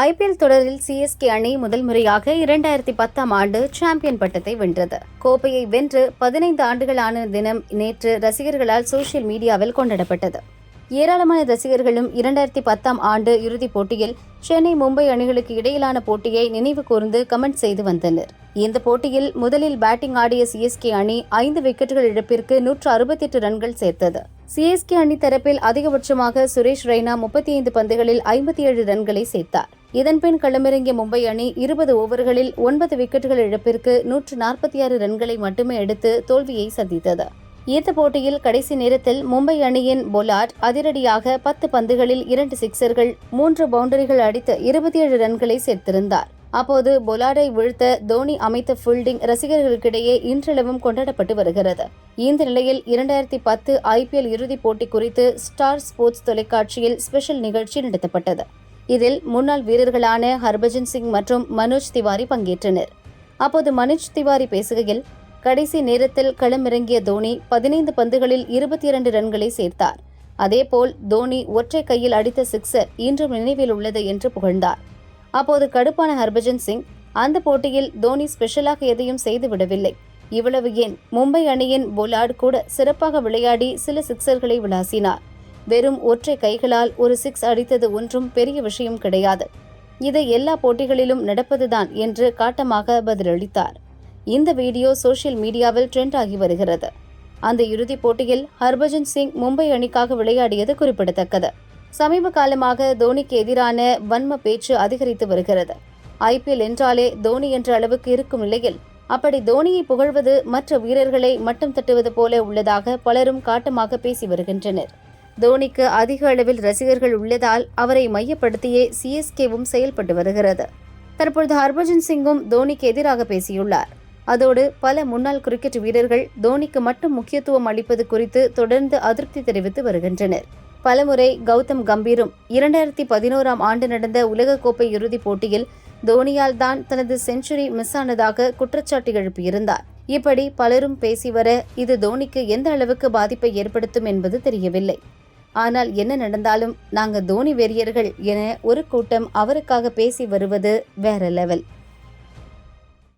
IPL தொடரில் CSK அணி முதல் முறையாக இரண்டாயிரத்தி பத்தாம் ஆண்டு சாம்பியன் பட்டத்தை வென்றது. கோப்பையை வென்று பதினைந்து ஆண்டுகளான தினம் நேற்று ரசிகர்களால் சோசியல் மீடியாவில் கொண்டாடப்பட்டது. ஏராளமான ரசிகர்களும் இரண்டாயிரத்தி பத்தாம் ஆண்டு இறுதிப் போட்டியில் சென்னை மும்பை அணிகளுக்கு இடையிலான போட்டியை நினைவு கூர்ந்து கமெண்ட் செய்து வந்தனர். இந்த போட்டியில் முதலில் பேட்டிங் ஆடிய சிஎஸ்கே அணி ஐந்து விக்கெட்டுகள் இழப்பிற்கு நூற்று அறுபத்தெட்டு ரன்கள் சேர்த்தது. சிஎஸ்கே அணி தரப்பில் அதிகபட்சமாக சுரேஷ் ரெய்னா முப்பத்தி ஐந்து பந்துகளில் ஐம்பத்தி ஏழு ரன்களை சேர்த்தார். இதன்பின் களமிறங்கிய மும்பை அணி இருபது ஓவர்களில் ஒன்பது விக்கெட்டுகள் இழப்பிற்கு நூற்று நாற்பத்தி ஆறு ரன்களை மட்டுமே எடுத்து தோல்வியை சந்தித்தது. இந்த போட்டியில் கடைசி நேரத்தில் மும்பை அணியின் பொலார்ட் அதிரடியாக பத்து பந்துகளில் இரண்டு சிக்சர்கள் மூன்று பவுண்டரிகள் அடித்து இருபத்தி ஏழு ரன்களை சேர்த்திருந்தார். அப்போது பொலார்டை வீழ்த்த தோனி அமைத்த ஃபீல்டிங் ரசிகர்களுக்கிடையே இன்றளவும் கொண்டாடப்பட்டு வருகிறது. இந்த நிலையில் இரண்டாயிரத்தி பத்து ஐபிஎல் இறுதிப் போட்டி குறித்து ஸ்டார் ஸ்போர்ட்ஸ் தொலைக்காட்சியில் ஸ்பெஷல் நிகழ்ச்சி நடத்தப்பட்டது. இதில் முன்னாள் வீரர்களான ஹர்பஜன் சிங் மற்றும் மனோஜ் திவாரி பங்கேற்றனர். அப்போது மனோஜ் திவாரி பேசுகையில் கடைசி நேரத்தில் களமிறங்கிய தோனி பதினைந்து பந்துகளில் இருபத்தி இரண்டு ரன்களை சேர்த்தார். அதேபோல் தோனி ஒற்றை கையில் அடித்த சிக்ஸர் இன்றும் நினைவில் உள்ளது என்று புகழ்ந்தார். அப்போது கடுப்பான ஹர்பஜன் சிங் அந்த போட்டியில் தோனி ஸ்பெஷலாக எதையும் செய்துவிடவில்லை இவ்வளவு ஏன்? மும்பை அணியின் பொலார்டு கூட சிறப்பாக விளையாடி சில சிக்சர்களை விளாசினார். வெறும் ஒற்றை கைகளால் ஒரு சிக்ஸ் அடித்தது ஒன்றும் பெரிய விஷயம் கிடையாது. இது எல்லா போட்டிகளிலும் நடப்பதுதான் என்று காட்டமாக பதிலளித்தார். இந்த வீடியோ சோஷியல் மீடியாவில் ட்ரெண்ட் ஆகி வருகிறது. அந்த இறுதிப் போட்டியில் ஹர்பஜன் சிங் மும்பை அணிக்காக விளையாடியது குறிப்பிடத்தக்கது. சமீப காலமாக தோனிக்கு எதிரான வன்ம பேச்சு அதிகரித்து வருகிறது. ஐபிஎல் என்றாலே தோனி என்ற அளவுக்கு இருக்கும் நிலையில் அப்படி தோனியை புகழ்வது மற்ற வீரர்களை மட்டம் தட்டுவது போல உள்ளதாக பலரும் காட்டமாக பேசி வருகின்றனர். தோனிக்கு அதிக அளவில் ரசிகர்கள் உள்ளதால் அவரை மையப்படுத்தியே சிஎஸ்கேவும் செயல்பட்டு வருகிறது. தற்பொழுது ஹர்பஜன் சிங்கும் தோனிக்கு எதிராக பேசியுள்ளார். அதோடு பல முன்னாள் கிரிக்கெட் வீரர்கள் தோனிக்கு மட்டும் முக்கியத்துவம் அளிப்பது குறித்து தொடர்ந்து அதிருப்தி தெரிவித்து வருகின்றனர். பலமுறை கௌதம் கம்பீரும் இரண்டாயிரத்தி பதினோராம் ஆண்டு நடந்த உலகக்கோப்பை இறுதிப் போட்டியில் தோனியால் தான் தனது செஞ்சுரி மிஸ் ஆனதாக குற்றச்சாட்டு எழுப்பியிருந்தார். இப்படி பலரும் பேசி வர இது தோனிக்கு எந்த அளவுக்கு பாதிப்பை ஏற்படுத்தும் என்பது தெரியவில்லை. ஆனால் என்ன நடந்தாலும் நாங்க தோனி வெறியர்கள் என ஒரு கூட்டம் அவருக்காக பேசி வருவது வேற லெவல்